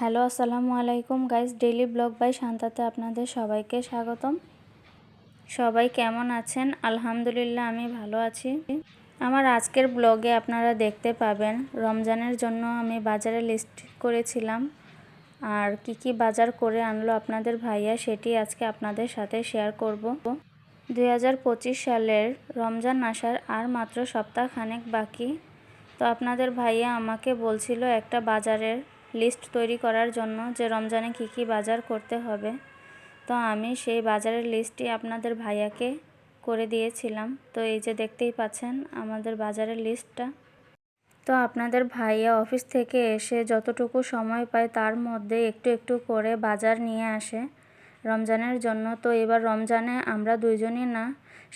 Hello, আসসালামু আলাইকুম। Guys daily vlog by শান্তাতে আপনাদের সবাইকে স্বাগতম। সবাই কেমন আছেন? আলহামদুলিল্লাহ, আমি ভালো আছি। আমার আজকের ব্লগে আপনারা দেখতে পাবেন, রমজানের জন্য আমি বাজারে লিস্ট করেছিলাম। আর কি কি বাজার করে আনলো আপনাদের ভাইয়া, সেটি আজকে আপনাদের সাথে শেয়ার করব। দু হাজার পঁচিশ সালের রমজান আসার আর মাত্র সপ্তাহখানেক বাকি। তো আপনাদের ভাইয়া আমাকে বলছিল একটা বাজারের লিস্ট তৈরি করার জন্য যে রমজানে কি কি বাজার করতে হবে। তো আমি সেই বাজারের লিস্টটি আপনাদের ভাইয়াকে করে দিয়েছিলাম। তো এই যে দেখতেই পাচ্ছেন আমাদের বাজারের লিস্টটা। তো আপনাদের ভাইয়া অফিস থেকে এসে যতটুকু সময় পায় তার মধ্যে একটু একটু করে বাজার নিয়ে আসে রমজানের জন্য। তো এবার রমজানে আমরা দুইজনই না,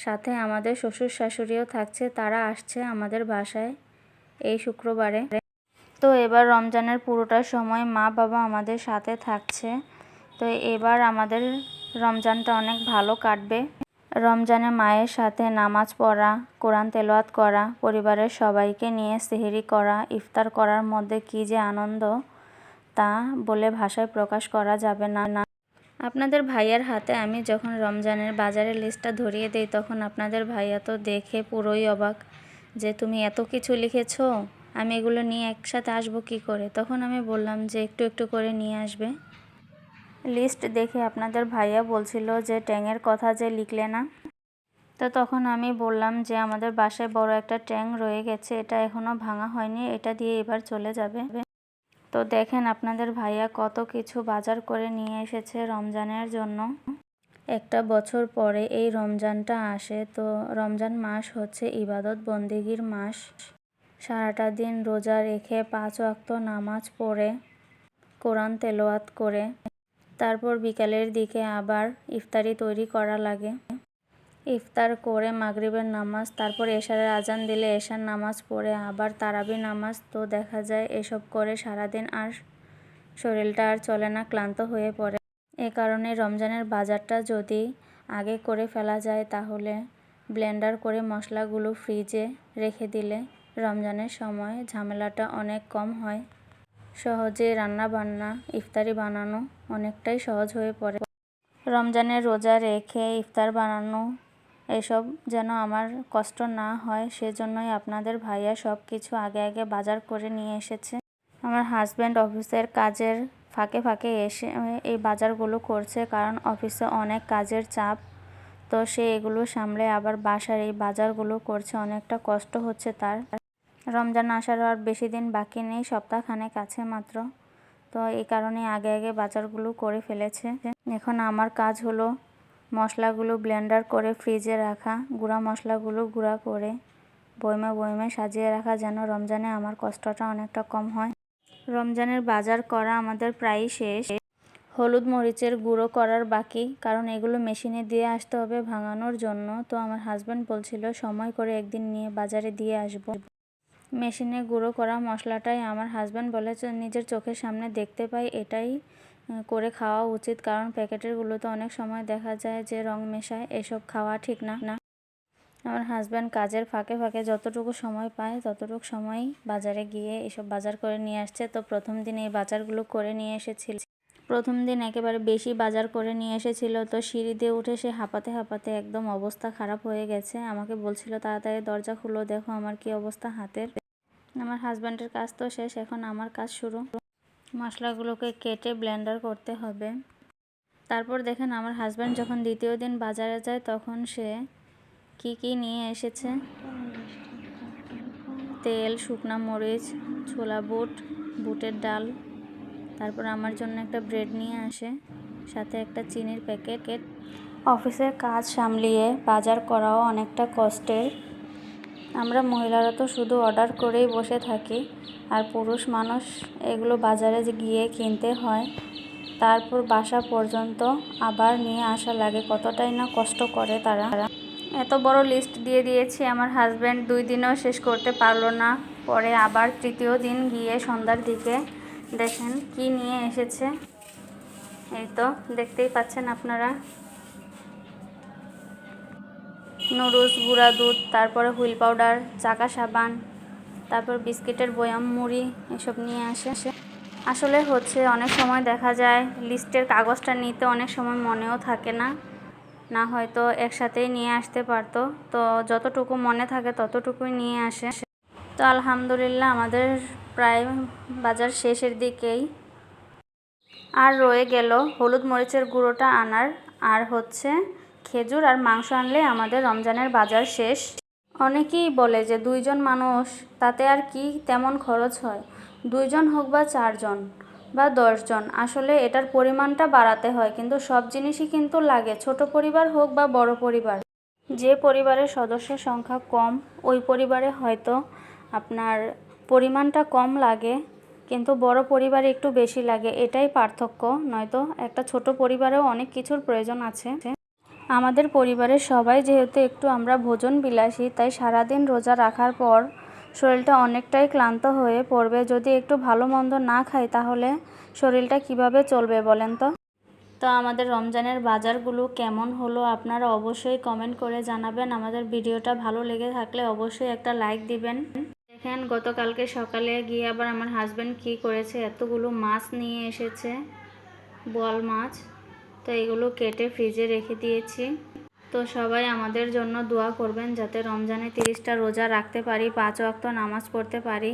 সাথে আমাদের শ্বশুর শাশুড়িও থাকছে, তারা আসছে আমাদের বাসায় এই শুক্রবারে। তো এবার রমজানের পুরোটা সময় মা বাবা আমাদের সাথে থাকছে। তো এবার আমাদের রমজানটা অনেক ভালো কাটবে। রমজানে মায়ের সাথে নামাজ পড়া, কোরআন তেলাওয়াত করা, পরিবারের সবাইকে নিয়ে সেহেরি করা, ইফতার করার মধ্যে কী যে আনন্দ তা বলে ভাষায় প্রকাশ করা যাবে না। না আপনাদের ভাইয়ার হাতে আমি যখন রমজানের বাজারের লিস্টটা ধরিয়ে দিই, তখন আপনাদের ভাইয়া তো দেখে পুরোই অবাক যে তুমি এত কিছু লিখেছো। আমি এগুলো নিয়ে একসাথে আসব কি করে? তখন আমি বললাম যে একটু একটু করে নিয়ে আসবে। লিস্ট দেখে আপনাদের ভাইয়া বলছিল যে ট্যাংয়ের কথা যে লিখলে না। তো তখন আমি বললাম যে আমাদের বাসায় বড় একটা ট্যাং রয়ে গেছে, এটা এখনও ভাঙা হয়নি, এটা দিয়ে এবার চলে যাবে। তো দেখেন আপনাদের ভাইয়া কত কিছু বাজার করে নিয়ে এসেছে রমজানের জন্য। একটা বছর পরে এই রমজানটা আসে, তো রমজান মাস হচ্ছে ইবাদত বন্দিগির মাস। সারাটা দিন রোজা রেখে পাঁচ ওয়াক্ত নামাজ পড়ে, কোরআন তেলোয়াত করে। তারপর বিকালের দিকে আবার ইফতারি তৈরি করা লাগে। ইফতার করে মাগরিবের নামাজ, তারপর এশারের আজান দিলে এশার নামাজ পড়ে, আবার তারাবি নামাজ তো দেখা যায় এসব করে সারাদিন আর শরীরটা আর চলে না, ক্লান্ত হয়ে পড়ে। এ কারণে রমজানের বাজারটা যদি আগে করে ফেলা যায়, তাহলে ব্লেন্ডার করে মশলাগুলো ফ্রিজে রেখে দিলে রমজানের সময় ঝামেলাটা অনেক কম হয়। সহজে রান্না বান্না ইফতারি বানানো অনেকটাই সহজ হয়ে পড়ে। রমজানের রোজা রেখে ইফতার বানানো, এসব যেন আমার কষ্ট না হয়, সেজন্যই আপনাদের ভাইয়া সব কিছু আগে আগে বাজার করে নিয়ে এসেছে। আমার হাজব্যান্ড অফিসের কাজের ফাঁকে ফাঁকে এসে এই বাজারগুলো করছে, কারণ অফিসে অনেক কাজের চাপ। তো সে এগুলো সামলে আবার বাসার এই বাজারগুলো করছে, অনেকটা কষ্ট হচ্ছে তার। রমজান আসার আর বেশি দিন বাকি নেই, সপ্তাহখানেক আছে মাত্র। তো এই কারণে আগে আগে বাজারগুলো করে ফেলেছে। এখন আমার কাজ হলো মশলাগুলো ব্লেন্ডার করে ফ্রিজে রাখা, গুঁড়া মশলাগুলো গুঁড়া করে বইমে বয়মে সাজিয়ে রাখা যেন রমজানে আমার কষ্টটা অনেকটা কম হয়। রমজানের বাজার করা আমাদের প্রায়ই শেষ। হলুদ মরিচের গুঁড়ো করার বাকি, কারণ এগুলো মেশিনে দিয়ে আসতে হবে ভাঙানোর জন্য। তো আমার হাজব্যান্ড বলছিল, সময় করে একদিন নিয়ে বাজারে দিয়ে আসব। মেশিনে গুঁড়ো করা মশলাটাই আমার হাজব্যান্ড বলে নিজের চোখের সামনে দেখতে পাই, এটাই করে খাওয়া উচিত। কারণ প্যাকেটেরগুলোতে অনেক সময় দেখা যায় যে রং মেশায়, এসব খাওয়া ঠিক না। না। আমার হাজব্যান্ড কাজের ফাঁকে ফাঁকে যতটুকু সময় পায়, ততটুকু সময়ই বাজারে গিয়ে এসব বাজার করে নিয়ে আসছে। তো প্রথম দিন এই বাজারগুলো করে নিয়ে এসেছিল। প্রথম দিন একেবারে বেশি বাজার করে নিয়ে এসেছিল। তো সিঁড়ি দিয়ে উঠে সে হাঁপাতে হাঁপাতে একদম অবস্থা খারাপ হয়ে গেছে। আমাকে বলছিল, তাড়াতাড়ি দরজা খুলো, দেখো আমার কি অবস্থা হাতের। আমার হাজব্যান্ডের কাজ তো শেষ, এখন আমার কাজ শুরু। মশলাগুলোকে কেটে ব্লেন্ডার করতে হবে। তারপর দেখেন আমার হাজব্যান্ড যখন দ্বিতীয় দিন বাজারে যায়, তখন সে কি কি নিয়ে এসেছে? তেল, শুকনা মরিচ, ছোলা বুট, বুটের ডাল। তারপর আমার জন্য একটা ব্রেড নিয়ে আসে, সাথে একটা চিনির প্যাকেট। অফিসের কাজ সামলিয়ে বাজার করাও অনেকটা কষ্টের। আমরা মহিলারা তো শুধু অর্ডার করেই বসে থাকি, আর পুরুষ মানুষ এগুলো বাজারে গিয়ে কিনতে হয়, তারপর বাসা পর্যন্ত আবার নিয়ে আসা লাগে, কতটাই না কষ্ট করে তারা। এত বড় লিস্ট দিয়ে দিয়েছি, আমার হাজব্যান্ড দুই দিনও শেষ করতে পারল না, পরে আবার তৃতীয় দিন গিয়ে সন্ধ্যার দিকে দেখেন কি নিয়ে এসেছে। এই তো, দেখতেই পাচ্ছেন আপনারা। নুডলস গুঁড়া দুধ, তারপরে হুইল পাউডার, চাকা সাবান, তারপর বিস্কিটের বয়াম, মুড়ি, এসব নিয়ে আসে। আসলে হচ্ছে অনেক সময় দেখা যায় লিস্টের কাগজটা নিতে অনেক সময় মনেও থাকে না। না হয়তো একসাথেই নিয়ে আসতে পারতো। তো যতটুকু মনে থাকে ততটুকুই নিয়ে আসে। তো আলহামদুলিল্লাহ আমাদের প্রায় বাজার শেষের দিকেই। আর রয়ে গেল হলুদ মরিচের গুঁড়োটা আনার। আর হচ্ছে খেজুর আর মাংস আনলে আমাদের রমজানের বাজার শেষ। অনেকেই বলে যে দুইজন মানুষ, তাতে আর কি তেমন খরচ হয়? দুইজন হোক বা চারজন বা দশজন, আসলে এটার পরিমাণটা বাড়াতে হয়। কিন্তু সব জিনিসই কিন্তু লাগে, ছোট পরিবার হোক বা বড় পরিবার। যে পরিবারের সদস্য সংখ্যা কম, ওই পরিবারে হয়তো আপনার পরিমাণটা কম লাগে, কিন্তু বড় পরিবারে একটু বেশি লাগে, এটাই পার্থক্য। নয়তো একটা ছোট পরিবারেও অনেক কিছুর প্রয়োজন আছে। আমাদের পরিবারের সবাই যেহেতু একটু আমরা ভোজন বিলাসী, তাই সারাদিন রোজা রাখার পর শরীরটা অনেকটাই ক্লান্ত হয়ে পড়বে। যদি একটু ভালো মন্দ না খাই, তাহলে শরীরটা কীভাবে চলবে বলেন তো? তো আমাদের রমজানের বাজারগুলো কেমন হলো আপনারা অবশ্যই কমেন্ট করে জানাবেন। আমাদের ভিডিওটা ভালো লেগে থাকলে অবশ্যই একটা লাইক দিবেন। দেখেন, গতকালকে সকালে গিয়ে আবার আমার হাজব্যান্ড কী করেছে? এতগুলো মাছ নিয়ে এসেছে, বোয়াল মাছ। তো এগুলো কেটে ফ্রিজে রেখে দিয়েছি। তো সবাই আমাদের জন্য দোয়া করবেন যাতে রমজানে তিরিশটা রোজা রাখতে পারি, পাঁচ ওয়াক্ত নামাজ পড়তে পারি।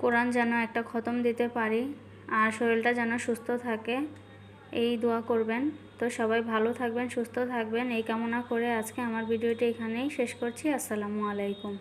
কোরআন যেন একটা খতম দিতে পারি আর শরীরটা যেন সুস্থ থাকে, এই দোয়া করবেন। তো সবাই ভালো থাকবেন, সুস্থ থাকবেন। এই কামনা করে আজকে আমার ভিডিওটি এখানেই শেষ করছি। আসসালামু আলাইকুম।